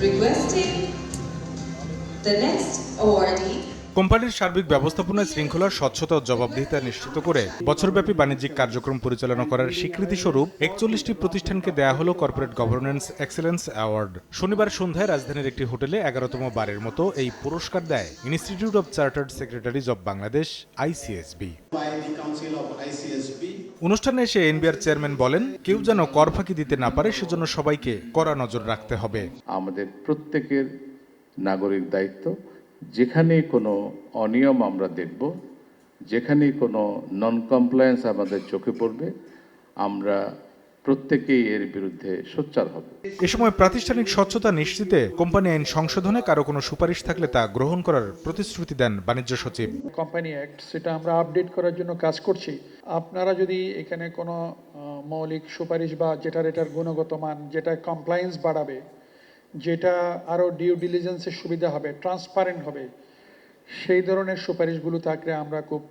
Requesting the next awardee কোম্পানির সার্বিক ব্যবস্থাপনায় শৃঙ্খলা স্বচ্ছতা ও জবাবদিহিতা নিশ্চিত করে বছরব্যাপী বাণিজ্যিক কার্যক্রম পরিচালনা করার স্বীকৃতি স্বরূপ একচল্লিশটি প্রতিষ্ঠানকে দেয়া হলো কর্পোরেট গভর্নেন্স এক্সেলেন্স অ্যাওয়ার্ড শনিবার সন্ধ্যায় রাজধানীর একটি হোটেলে এগারোতম বারের মতো এই পুরস্কার দেয় institute of chartered secretaries of Bangladesh ICSB. অনুষ্ঠানে এসে এনবিআর চেয়ারম্যান বলেন, কেউ যেন কর ফাঁকি দিতে না পারে, সেজন্য সবাইকে কড়া নজর রাখতে হবে আমাদের প্রত্যেকের নাগরিক দায়িত্ব যেখানে কোনো অনিয়ম আমরা দেখব যেখানে কোনো নন কমপ্লায়েন্স আমাদের চোখে পড়বে আমরা প্রত্যেকেই এর বিরুদ্ধে সোচ্চার হব। এ সময় প্রাতিষ্ঠানিক স্বচ্ছতা নিশ্চিতে কোম্পানি আইন সংশোধনে কারও কোনো সুপারিশ থাকলে তা গ্রহণ করার প্রতিশ্রুতি দেন বাণিজ্য সচিব। কোম্পানি অ্যাক্ট সেটা আমরা আপডেট করার জন্য কাজ করছি। আপনারা যদি এখানে কোনো মৌলিক সুপারিশ বা যেটার এটার গুণগত মান যেটা কমপ্লায়েন্স বাড়াবে যেটা আরও ডিউ ডিলিজেন্সের সুবিধা হবে ট্রান্সপারেন্ট হবে সেই ধরনের সুপারিশগুলো থাকলে আমরা খুব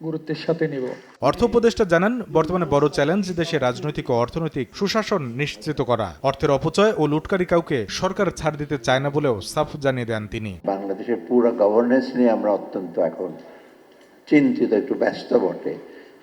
গুরুত্বের সাথে নেব। অর্থ উপদেষ্টা জানান বর্তমানে বড় চ্যালেঞ্জ দেশে রাজনৈতিক ও অর্থনৈতিক সুশাসন নিশ্চিত করা। অর্থের অপচয় ও লুটকারি কাউকে সরকার ছাড় দিতে চায় না বলেও সাফ জানিয়ে দেন তিনি। বাংলাদেশের পুরো গভর্নেন্স নিয়ে আমরা অত্যন্ত এখন চিন্তিত একটু ব্যস্ত বটে।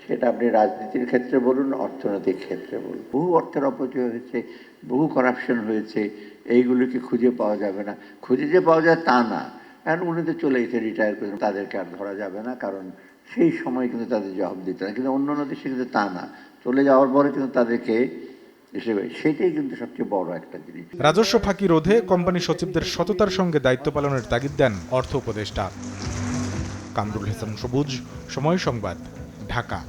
সেটা আপনি রাজনীতির ক্ষেত্রে বলুন, অর্থনৈতিক ক্ষেত্রে বলুন। বহু অর্থের অপচয় হয়েছে, বহু করাপশন হয়েছে, এইগুলোকে খুঁজে পাওয়া যাবে না। খুঁজে যে পাওয়া যায় তা না। কারণ উনি তো চলে গেছে রিটায়ার করে, তাদেরকে আর ধরা যাবে না। কারণ সেই সময় কিন্তু তাদের জবাব দিতে না। কিন্তু অন্য অন্য দেশে কিন্তু তা না। চলে যাওয়ার পরে কিন্তু তাদেরকে সেটাই কিন্তু সবচেয়ে বড় একটা জিনিস। রাজস্ব ফাঁকি রোধে কোম্পানি সচিবদের সততার সঙ্গে দায়িত্ব পালনের তাগিদ দেন অর্থ উপদেষ্টা। কামরুল হাসান সবুজ, সময় সংবাদ। ঢাকা।